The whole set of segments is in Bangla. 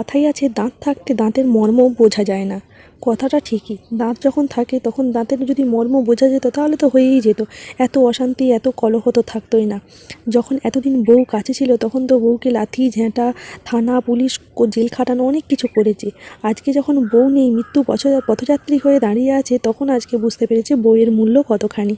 কথাই আছে দাঁত থাকতে দাঁতের মর্ম বোঝা যায় না। কথাটা ঠিকই। দাঁত যখন থাকে, তখন দাঁতের যদি মর্ম বোঝা যেত, তাহলে তো হয়েই যেত। এত অশান্তি, এত কলহ তো থাকতোই না। যখন এতদিন বউ কাছে ছিল, তখন তো বউকে লাথি, ঝেঁটা, থানা, পুলিশ জেল খাটানো অনেক কিছু করেছে। আজকে যখন বউ নেই, মৃত্যু পথ পথযাত্রী হয়ে দাঁড়িয়ে আছে, তখন আজকে বুঝতে পেরেছে বউয়ের মূল্য কতখানি।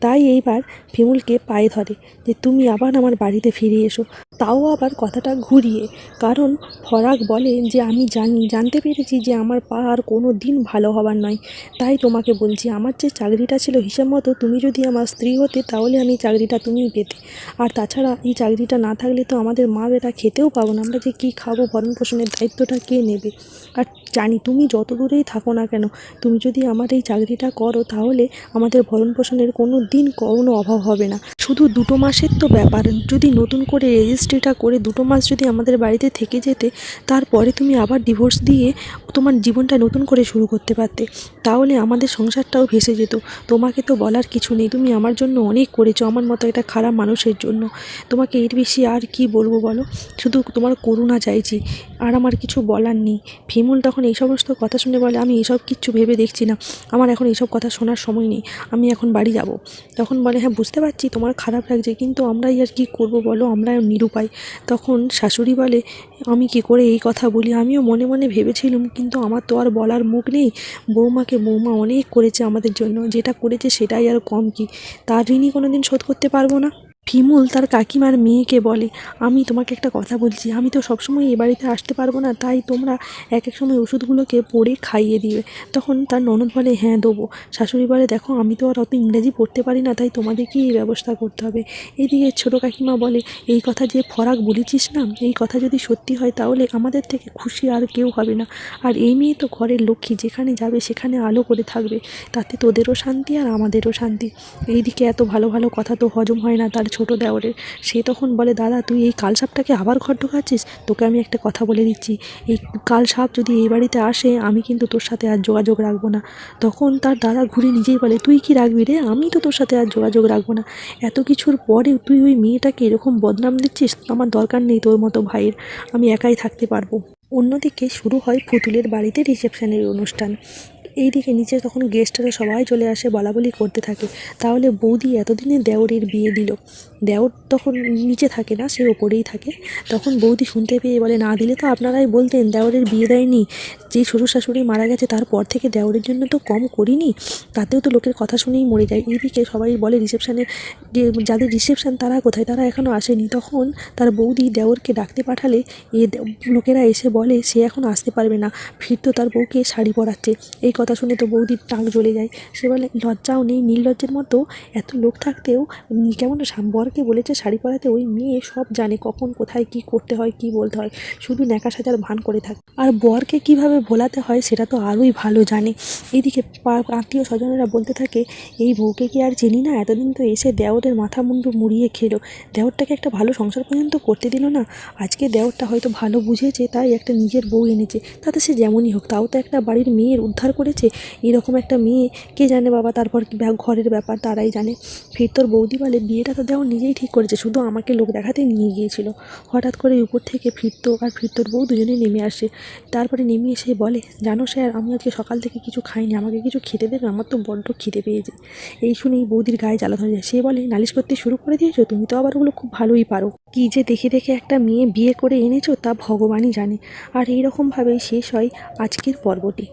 তাই এইবার ফিমুলকে পায়ে ধরে যে, তুমি আবার আমার বাড়িতে ফিরে এসো। তাও আবার কথাটা ঘুরিয়ে, কারণ ফরাক বলে যে, আমি জানি, জানতে পেরেছি যে, আমার পা আর কোনো দিন ভালো হবার নয়। তাই তোমাকে বলছি, আমার যে চাকরিটা ছিল হিসাব মতো তুমি যদি আমার স্ত্রী হতে তাহলে আমি চাকরিটা তুমিই পেতে। আর তাছাড়া এই চাকরিটা না থাকলে তো আমাদের মা বেটা খেতেও পাবো না। আমরা যে কী খাব ভরণ পোষণের দায়িত্বটা কে নেবে? আর জানি তুমি যত দূরেই থাকো না কেন, তুমি যদি আমার এই চাকরিটা করো তাহলে আমাদের ভরণ পোষণের কোনো দিন কোনো অভাব হবে না। শুধু দুটো মাসের তো ব্যাপার, যদি নতুন করে রেজিস্ট্রিটা করে দুটো মাস যদি আমাদের বাড়িতে থেকে যেতে, তারপরে তুমি আবার ডিভোর্স দিয়ে তোমার জীবনটা নতুন করে শুরু করতে পারতে, তাহলে আমাদের সংসারটাও ভেসে যেত। তোমাকে তো বলার কিছু নেই, তুমি আমার জন্য অনেক করেছ, আমার মতো একটা খারাপ মানুষের জন্য। তোমাকে এর বেশি আর কি বলব বলো? শুধু তোমার করুণা চাইছি, আর আমার কিছু বলার নেই। ভীমুল তখন এই সমস্ত কথা শুনে বলে, আমি এসব কিচ্ছু ভেবে দেখছি না। আমার এখন এইসব কথা শোনার সময় নেই। আমি এখন বাড়ি যাব। তখন বলে হ্যাঁ বুঝতে পারছি তোমার খারাপ লাগছে, কিন্তু আমরাই আর কি করব বলো? আমরা নিরুপায়। তখন শাশুড়ি বলে, আমি কি করে এই কথা বলি? আমিও মনে মনে ভেবেছিলাম, কিন্তু আমার তো আর বলার মুখ নেই। বৌমাকে বৌমা অনেক করেছে আমাদের জন্য। যেটা করেছে সেটাই আর কম কি। তার ঋণই কোনো দিন শোধ করতে পারব না? ফিমুল তার কাকিমার মেয়েকে বলে, আমি তোমাকে একটা কথা বলছি। আমি তো সবসময় এ বাড়িতে আসতে পারব না, তাই তোমরা এক এক সময় ওষুধগুলোকে পড়ে খাইয়ে দিবে। তখন তার ননদ বলে হ্যাঁ দেবো। শাশুড়ি বলে, দেখো, আমি তো আর অত ইংরেজি পড়তে পারি না, তাই তোমাদেরকেই এই ব্যবস্থা করতে হবে। এদিকে ছোটো কাকিমা বলে, এই কথা যে ফরাক বলেছিস না, এই কথা যদি সত্যি হয়, তাহলে আমাদের থেকে খুশি আর কেউ হবে না। আর এই মেয়ে তো ঘরের লক্ষ্মী, যেখানে যাবে সেখানে আলো করে থাকবে। তাতে তোদেরও শান্তি আর আমাদেরও শান্তি। এইদিকে এত ভালো ভালো কথা তো হজম হয় না তার ছোটো দেওরের সে তখন বলে, দাদা, তুই এই কাল সাপটাকে আবার ঘর ঢোকাচ্ছিস? তোকে আমি একটা কথা বলে দিচ্ছি। এই কাল সাপ যদি এই বাড়িতে আসে, আমি কিন্তু তোর সাথে আর যোগাযোগ রাখব না। তখন তার দাদা ঘুরে নিজেই বলে, তুই কি রাখবি রে? আমি তো তোর সাথে আর যোগাযোগ রাখব না। এত কিছুর পরে তুই ওই মেয়েটাকে এরকম বদনাম দিচ্ছিস? আমার দরকার নেই তোর মতো ভাইয়ের। আমি একাই থাকতে পারব। অন্যদিকে শুরু হয় পুতুলের বাড়িতে রিসেপশনের অনুষ্ঠান। এইদিকে নিচে তখন গেস্টরা সবাই চলে আসে বলা বলি করতে থাকে। তাহলে বৌদি এতদিনে দেওরের বিয়ে দিল। দেওর তখন নিচে থাকে না, সে ওপরেই থাকে। তখন বৌদি শুনতে পেয়ে বলে, না দিলে তো আপনারাই বলতেন দেওরের বিয়ে দেয়নি। যে শ্বশুর শাশুড়ি মারা গেছে তারপর থেকে দেওরের জন্য তো কম করিনি। তাতেও তো লোকের কথা শুনেই মরে যায়। এইদিকে সবাই বলে, রিসেপশানে যে, যাদের রিসেপশান তারা কোথায়? তারা এখনও আসেনি। তখন তার বৌদি দেওরকে ডাকতে পাঠালে, এ লোকেরা এসে বলে, সে এখন আসতে পারবে না। ফির তো তার বউকে শাড়ি পরাচ্ছে। এই কথা শুনে তো বৌদির টাক জ্বলে যায়। সে বলে, লজ্জাও নেই, নির্লজ্জের মতো এত লোক থাকতেও কেমন বরকে বলেছে শাড়ি পরাতে, ওই মেয়ে সব জানে কখন, কোথায়, কি করতে হয়, কি বলতে হয়, শুধু ন্যাকা সাজার ভান করে থাকে। আর বরকে কীভাবে ভোলাতে হয়, সেটা তো আরোই ভালো জানে। এদিকে আত্মীয় স্বজনেরা বলতে থাকে, এই বউকে কি আর চিনি না? এতদিন তো এসে দেওরের মাথা মুন্ডু মুড়িয়ে খেলো। দেওরটাকে একটা ভালো সংসার পর্যন্ত করতে দিল না। আজকে দেওরটা হয়তো ভালো বুঝেছে, তাই একটা নিজের বউ এনেছে। তাতে সে যেমনই হোক, তাও তো একটা বাড়ির মেয়ের উদ্ধার করেছে। এরকম একটা মেয়ে, কে জানে বাবা তারপর ঘরের ব্যাপার তারাই জানে। ফির তোর বৌদি বলে, বিয়েটা তো দেওয়ার নিজেই ঠিক করেছে, শুধু আমাকে লোক দেখাতে নিয়ে গিয়েছিল। হঠাৎ করে উপর থেকে ফিরতো আর ফিরতোর বউ দুজনে নেমে আসে। তারপরে নেমে এসে বলে, জানো স্যার, আমি আজকে সকাল থেকে কিছু খাইনি, আমাকে কিছু খেতে দেবে আমার তো বড্ড খিদে পেয়েছে। এই শুনেই বৌদির গায়ে জ্বালা ধরে যায়। সে বলে, নালিশ করতে শুরু করে দিয়েছ? তুমি তো আবার ওগুলো খুব ভালোই পারো। কি যে দেখে দেখে একটা মেয়ে বিয়ে করে এনেছো, তা ভগবানই জানে। আর এইরকমভাবেই শেষ হয় আজকের পর্বটি।